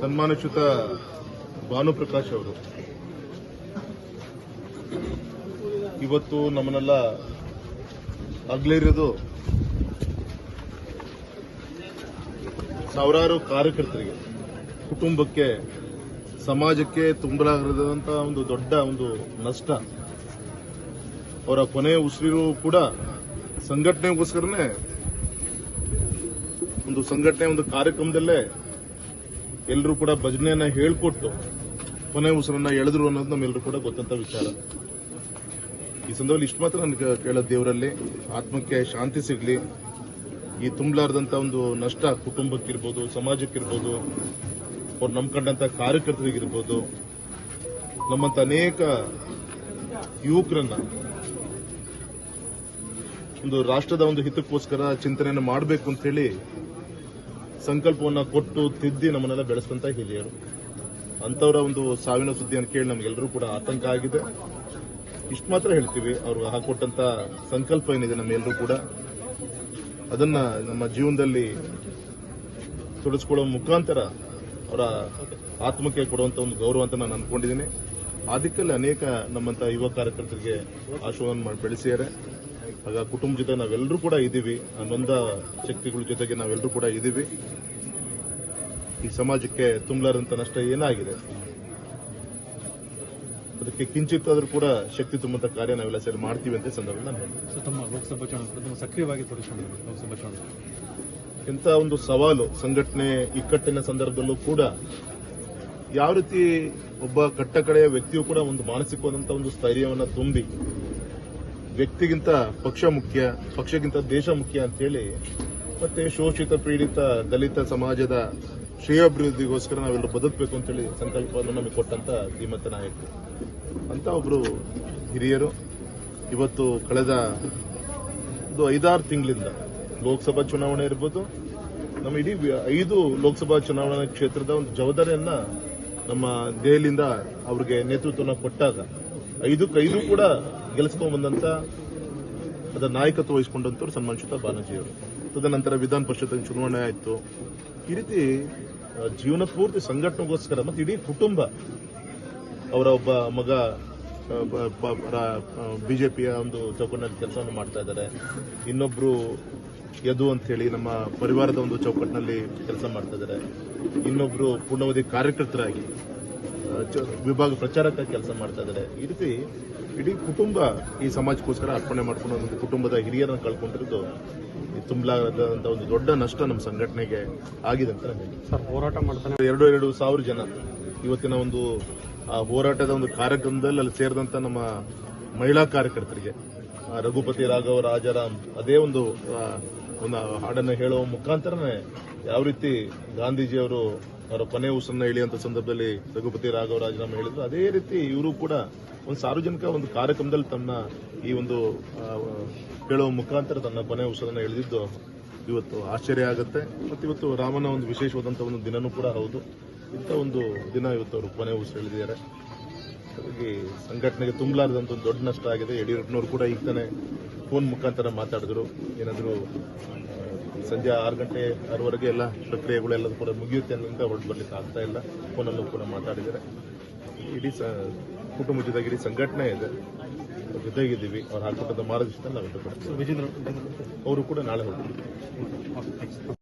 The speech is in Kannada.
ಸನ್ಮಾನಚ್ಯುತ ಭಾನುಪ್ರಕಾಶ್ ಅವರು. ಇವತ್ತು ನಮ್ಮನ್ನೆಲ್ಲ ಅಗಲಿರೋದು ಸಾವಿರಾರು ಕಾರ್ಯಕರ್ತರಿಗೆ, ಕುಟುಂಬಕ್ಕೆ, ಸಮಾಜಕ್ಕೆ ತುಂಬಲಾಗಿರೋದಂತ ಒಂದು ದೊಡ್ಡ ಒಂದು ನಷ್ಟ. ಅವರ ಕೊನೆಯ ಉಸಿರು ಕೂಡ ಸಂಘಟನೆಗೋಸ್ಕರನೇ, ಒಂದು ಸಂಘಟನೆ, ಒಂದು ಕಾರ್ಯಕ್ರಮದಲ್ಲೇ ಎಲ್ಲರೂ ಕೂಡ ಭಜನೆಯನ್ನ ಹೇಳ್ಕೊಟ್ಟು ಕೊನೆ ಉಸಿರನ್ನ ಎಳೆದ್ರು ಅನ್ನೋದು ನಮ್ಮೆಲ್ಲರೂ ಕೂಡ ಗೊತ್ತಂತ ವಿಚಾರ. ಈ ಸಂದರ್ಭದಲ್ಲಿ ಇಷ್ಟು ಮಾತ್ರ ನನಗೆ ಕೇಳೋದು ದೇವರಲ್ಲಿ. ಆತ್ಮಕ್ಕೆ ಶಾಂತಿ ಸಿಗಲಿ. ಈ ತುಂಬಲಾರ್ದಂಥ ಒಂದು ನಷ್ಟ ಕುಟುಂಬಕ್ಕಿರ್ಬೋದು, ಸಮಾಜಕ್ಕಿರ್ಬೋದು, ಅವ್ರು ನಂಬ್ಕೊಂಡಂತ ಕಾರ್ಯಕರ್ತರಿಗಿರ್ಬೋದು, ನಮ್ಮಂತ ಅನೇಕ ಯುವಕರನ್ನ ಒಂದು ರಾಷ್ಟ್ರದ ಒಂದು ಹಿತಕ್ಕೋಸ್ಕರ ಚಿಂತನೆಯನ್ನು ಮಾಡಬೇಕು ಅಂತ ಹೇಳಿ ಸಂಕಲ್ಪವನ್ನ ಕೊಟ್ಟು ತಿದ್ದಿ ನಮ್ಮನ್ನೆಲ್ಲ ಬೆಳೆಸುವಂತ ಹಿರಿಯರು. ಅಂತವರ ಒಂದು ಸಾವಿನ ಸುದ್ದಿಯನ್ನು ಕೇಳಿ ನಮಗೆಲ್ಲರೂ ಕೂಡ ಆತಂಕ ಆಗಿದೆ. ಇಷ್ಟು ಮಾತ್ರ ಹೇಳ್ತೀವಿ, ಅವರು ಹಾಕೊಟ್ಟಂತ ಸಂಕಲ್ಪ ಏನಿದೆ ನಮ್ಮೆಲ್ಲರೂ ಕೂಡ. ಅದನ್ನ ನಮ್ಮ ಜೀವನದಲ್ಲಿ ತೊಡಸ್ಕೊಳ್ಳೋ ಮುಖಾಂತರ ಅವರ ಆತ್ಮಕ್ಕೆ ಕೊಡುವಂತ ಒಂದು ಗೌರವ ಅಂತ ನಾನು ಅನ್ಕೊಂಡಿದ್ದೀನಿ. ಆ ದಿಕ್ಕಲ್ಲಿ ಅನೇಕ ನಮ್ಮಂತ ಯುವ ಕಾರ್ಯಕರ್ತರಿಗೆ ಆಶಯವನ್ನು ಮಾಡಿ ಬೆಳೆಸಿದ್ದಾರೆ. ಆಗ ಕುಟುಂಬ ಜೊತೆ ನಾವೆಲ್ಲರೂ ಕೂಡ ಇದ್ದೀವಿ. ನೊಂದ ಶಕ್ತಿಗಳ ಜೊತೆಗೆ ನಾವೆಲ್ಲರೂ ಕೂಡ ಇದ್ದೀವಿ. ಈ ಸಮಾಜಕ್ಕೆ ತುಂಬಲಾರಂತ ನಷ್ಟ ಏನಾಗಿದೆ? ಅದಕ್ಕೆ ಕಿಂಚಿತ್ತಾದರೂ ಕೂಡ ಶಕ್ತಿ ತುಂಬಂತ ಕಾರ್ಯ ನಾವೆಲ್ಲ ಸೇರಿ ಮಾಡ್ತೀವಿ ಅಂತ ಸಂದರ್ಭ ಸಂದರ್ಭದಲ್ಲಿ ತಮ್ಮ ಲೋಕಸಭಾ ಚುನಾವಣೆ ಸಕ್ರಿಯವಾಗಿ ಲೋಕಸಭಾ ಚುನಾವಣೆ. ಇಂಥ ಒಂದು ಸವಾಲು ಸಂಘಟನೆ ಇಕ್ಕಟ್ಟಿನ ಸಂದರ್ಭದಲ್ಲೂ ಕೂಡ ಯಾವ ರೀತಿ ಒಬ್ಬ ಕಟ್ಟಕಡೆಯ ವ್ಯಕ್ತಿಯು ಕೂಡ ಒಂದು ಮಾನಸಿಕವಾದಂತಹ ಒಂದು ಸ್ಥೈರ್ಯವನ್ನ ತುಂಬಿ ವ್ಯಕ್ತಿಗಿಂತ ಪಕ್ಷ ಮುಖ್ಯ, ಪಕ್ಷಕ್ಕಿಂತ ದೇಶ ಮುಖ್ಯ ಅಂತ ಹೇಳಿ ಮತ್ತೆ ಶೋಷಿತ ಪೀಡಿತ ದಲಿತ ಸಮಾಜದ ಶ್ರೇಯಾಭಿವೃದ್ಧಿಗೋಸ್ಕರ ನಾವೆಲ್ಲರೂ ಬದುಕಬೇಕು ಅಂತ ಹೇಳಿ ಸಂಕಲ್ಪವನ್ನು ನಮಗೆ ಕೊಟ್ಟಂತ ಧೀಮಂತ ನಾಯಕರು ಅಂತ ಒಬ್ರು ಹಿರಿಯರು ಇವತ್ತು ಕಳೆದ ಒಂದು ಐದಾರು ತಿಂಗಳಿಂದ ಲೋಕಸಭಾ ಚುನಾವಣೆ ಇರ್ಬೋದು, ನಮ್ಮ ಇಡೀ ಐದು ಲೋಕಸಭಾ ಚುನಾವಣಾ ಕ್ಷೇತ್ರದ ಒಂದು ಜವಾಬ್ದಾರಿಯನ್ನ ನಮ್ಮ ದೇಹಲಿಂದ ಅವ್ರಿಗೆ ನೇತೃತ್ವನ ಕೊಟ್ಟಾಗ ಐದಕ್ಕೆ ಐದು ಕೂಡ ಗೆಲ್ಲಿಸ್ಕೊಂಡ್ ಬಂದಂತ ಅದರ ನಾಯಕತ್ವ ವಹಿಸಿಕೊಂಡಂತವ್ರು ಸನ್ಮಾನಿಸುತ್ತ ಬಾನರ್ಜಿಯವರು. ತದನಂತರ ವಿಧಾನ ಪರಿಷತ್ ಚುನಾವಣೆ ಆಯಿತು. ಈ ರೀತಿ ಜೀವನ ಪೂರ್ತಿ ಸಂಘಟನೆಗೋಸ್ಕರ ಮತ್ತು ಇಡೀ ಕುಟುಂಬ ಅವರ ಒಬ್ಬ ಮಗ ಬಿಜೆಪಿಯ ಒಂದು ಚೌಕಟ್ಟಿನಲ್ಲಿ ಕೆಲಸವನ್ನು ಮಾಡ್ತಾ ಇದ್ದಾರೆ. ಇನ್ನೊಬ್ರು ಯದು ಅಂತ ಹೇಳಿ ನಮ್ಮ ಪರಿವಾರದ ಒಂದು ಚೌಕಟ್ಟಿನಲ್ಲಿ ಕೆಲಸ ಮಾಡ್ತಾ ಇದ್ದಾರೆ. ಇನ್ನೊಬ್ರು ಪೂರ್ಣಾವಧಿ ಕಾರ್ಯಕರ್ತರಾಗಿ ವಿಭಾಗ ಪ್ರಚಾರಕ್ಕೆ ಕೆಲಸ ಮಾಡ್ತಾ ಇದ್ದಾರೆ. ಈ ರೀತಿ ಇಡೀ ಕುಟುಂಬ ಈ ಸಮಾಜಕ್ಕೋಸ್ಕರ ಅರ್ಪಣೆ ಮಾಡ್ಕೊಂಡು ಒಂದು ಕುಟುಂಬದ ಹಿರಿಯರನ್ನು ಕಳ್ಕೊಂಡಿರೋದು ತುಂಬಲಾದಂತ ಒಂದು ದೊಡ್ಡ ನಷ್ಟ ನಮ್ಮ ಸಂಘಟನೆಗೆ ಆಗಿದೆ ಅಂತ ಸರ್ ಹೋರಾಟ ಮಾಡ್ತಾನೆ ಎರಡು ಎರಡು ಸಾವಿರ ಜನ ಇವತ್ತಿನ ಒಂದು ಆ ಹೋರಾಟದ ಒಂದು ಕಾರ್ಯಕ್ರಮದಲ್ಲಿ ಅಲ್ಲಿ ಸೇರಿದಂತ ನಮ್ಮ ಮಹಿಳಾ ಕಾರ್ಯಕರ್ತರಿಗೆ ರಘುಪತಿ ರಾಘವ ರಾಜಾರಾಮ್ ಅದೇ ಒಂದು ಒಂದು ಹಾಡನ್ನು ಹೇಳುವ ಮುಖಾಂತರನೇ ಯಾವ ರೀತಿ ಗಾಂಧೀಜಿಯವರು ಅವರ ಕೊನೆ ಉಸನ್ನ ಇಳಿಯುವಂತ ಸಂದರ್ಭದಲ್ಲಿ ರಘುಪತಿ ರಾಘವ ರಾಜೀನಾಮೆ ಹೇಳಿದ್ರು. ಅದೇ ರೀತಿ ಇವರು ಕೂಡ ಒಂದು ಸಾರ್ವಜನಿಕ ಒಂದು ಕಾರ್ಯಕ್ರಮದಲ್ಲಿ ತನ್ನ ಈ ಒಂದು ಹೇಳುವ ಮುಖಾಂತರ ತನ್ನ ಕೊನೆ ಉಸಿರನ್ನ ಎಳೆದಿದ್ದು ಇವತ್ತು ಆಶ್ಚರ್ಯ ಆಗುತ್ತೆ. ಮತ್ತು ಇವತ್ತು ರಾಮನ ಒಂದು ವಿಶೇಷವಾದಂಥ ಒಂದು ದಿನನೂ ಕೂಡ ಹೌದು. ಇಂಥ ಒಂದು ದಿನ ಇವತ್ತು ಅವರು ಕೊನೆ ಉಸಿರು ಎಳೆದಿದ್ದಾರೆ. ಹಾಗಾಗಿ ಸಂಘಟನೆಗೆ ತುಂಬಲಾರದಂತ ಒಂದು ದೊಡ್ಡ ನಷ್ಟ ಆಗಿದೆ. ಯಡಿಯೂರಪ್ಪನವರು ಕೂಡ ಈಗ ತಾನೆ ಫೋನ್ ಮುಖಾಂತರ ಮಾತಾಡಿದ್ರು. ಏನಾದರೂ ಸಂಜೆ ಆರು ಗಂಟೆ ಆರವರೆಗೆ ಎಲ್ಲ ಪ್ರಕ್ರಿಯೆಗಳೆಲ್ಲ ಕೂಡ ಮುಗಿಯುತ್ತೆ ಅನ್ನೋದ್ರಿಂದ ಹೊರಟು ಬರ್ಲಿಕ್ಕೆ ಆಗ್ತಾ ಇಲ್ಲ. ಫೋನಲ್ಲೂ ಕೂಡ ಮಾತಾಡಿದ್ದಾರೆ. ಇಡೀ ಸ ಕುಟುಂಬ ಜೊತೆಗೆ ಇಡೀ ಸಂಘಟನೆ ಇದೆ. ಜೊತೆಗಿದ್ದೀವಿ. ಅವ್ರು ಹಾಕೊಟ್ಟಂತ ಮಾರ್ಗದರ್ಶನ ನಾವು ಅವರು ಕೂಡ ನಾಳೆ ಹೋಗ್ತೀವಿ